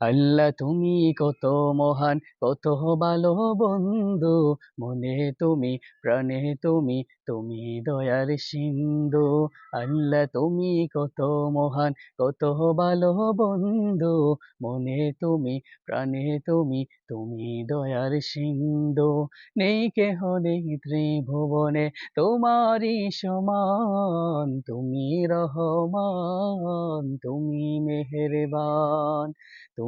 আল্লাহ তুমি কত মহান, কত ভালো বন্ধু। মনে তুমি, প্রাণে তুমি তুমি দয়ার সিন্ধু। আল্লাহ তুমি কত মহান, কত ভালো বন্ধু। মনে তুমি, প্রাণে তুমি তুমি দয়ার সিন্ধু। নেই কেহ নেই ত্রিভুবনে, তোমারই সমান। তুমি রহমান, তুমি মেহেরবান। তুমি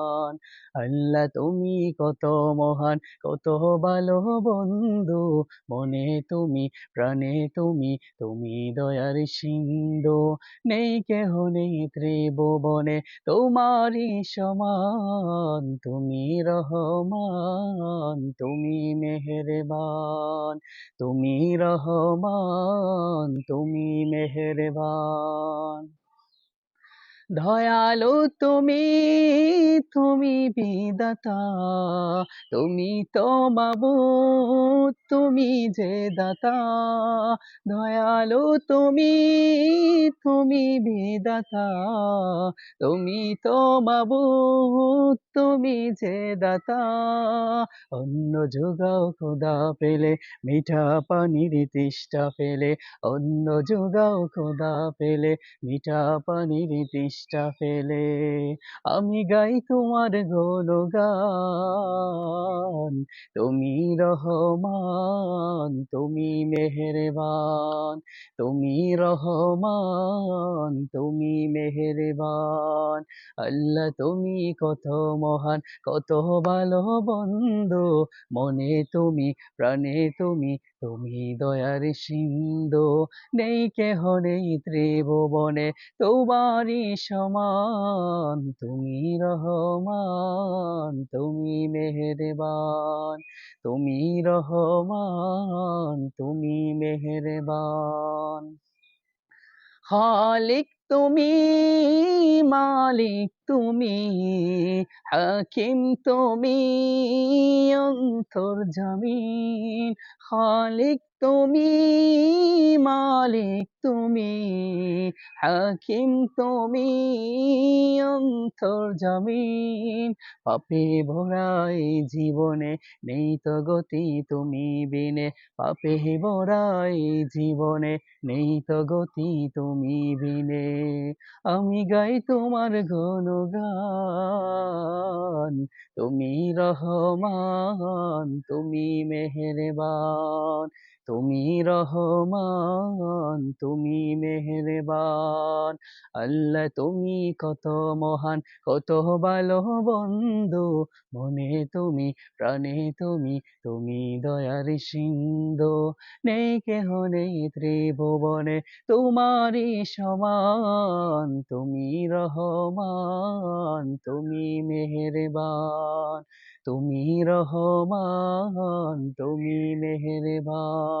আল্লাহ তুমি কত মহান, কত ভালো বন্ধু। মনে তুমি, প্রাণে তুমি তুমি দয়ার সিন্ধু। নেই কেহ নেই ত্রিভুবনে, তোমারই সমান। তুমি রহমান, তুমি মেহেরবান। তুমি রহমান, তুমি মেহেরবান। দয়ালু তুমি তুমি বিদাতা তুমি তো বাবু, তুমি যে দাতা। দয়ালু তুমি তুমি বিদাতা তুমি তো বাবু, তুমি যে দাতা। অন্য যোগাও খোদা পেলে, মিঠা পানির তিষ্ঠা পেলে। অন্য যোগাও খোদা পেলে, মিঠা পানির তিষ্ঠা পেলে আমি গাই তোমার গান তুমি রহমান, তুমি মেহেরবান। তুমি রহমান, তুমি মেহেরবান। আল্লাহ, তুমি কত মহান, কত ভালো বন্ধু। মনে তুমি, প্রাণে তুমি তুমি দয়ার সিন্ধু, নেই কেহ নেই ত্রিভুবনে, তোমারই সমান, তুমি রহমান, তুমি মেহেরবান, তুমি রহমান, তুমি মেহেরবান। খালিক তুমি মালিক তুমি হাকিম তুমি অন্তর জমিন খালিক তুমি মালিক তুমি, হাকিম তুমি, অন্তর জামিন। পাপে ভরাই জীবনে নেই তো গতি তুমি বিনে। পাপে ভরাই জীবনে নেই তো গতি তুমি বিনে। আমি গাই তোমার গান তুমি রহমান, তুমি মেহেরবান। তুমি রহমান, তুমি মেহেরবান। আল্লাহ, তুমি কত মহান, কত ভালো বন্ধু মনে তুমি, প্রাণে তুমি তুমি দয়ার সিন্ধু। নেই কেহ নেই ত্রিভুবনে তোমারই সমান। তুমি রহমান, তুমি মেহেরবান। তুমি রহমান, তুমি মেহেরবান।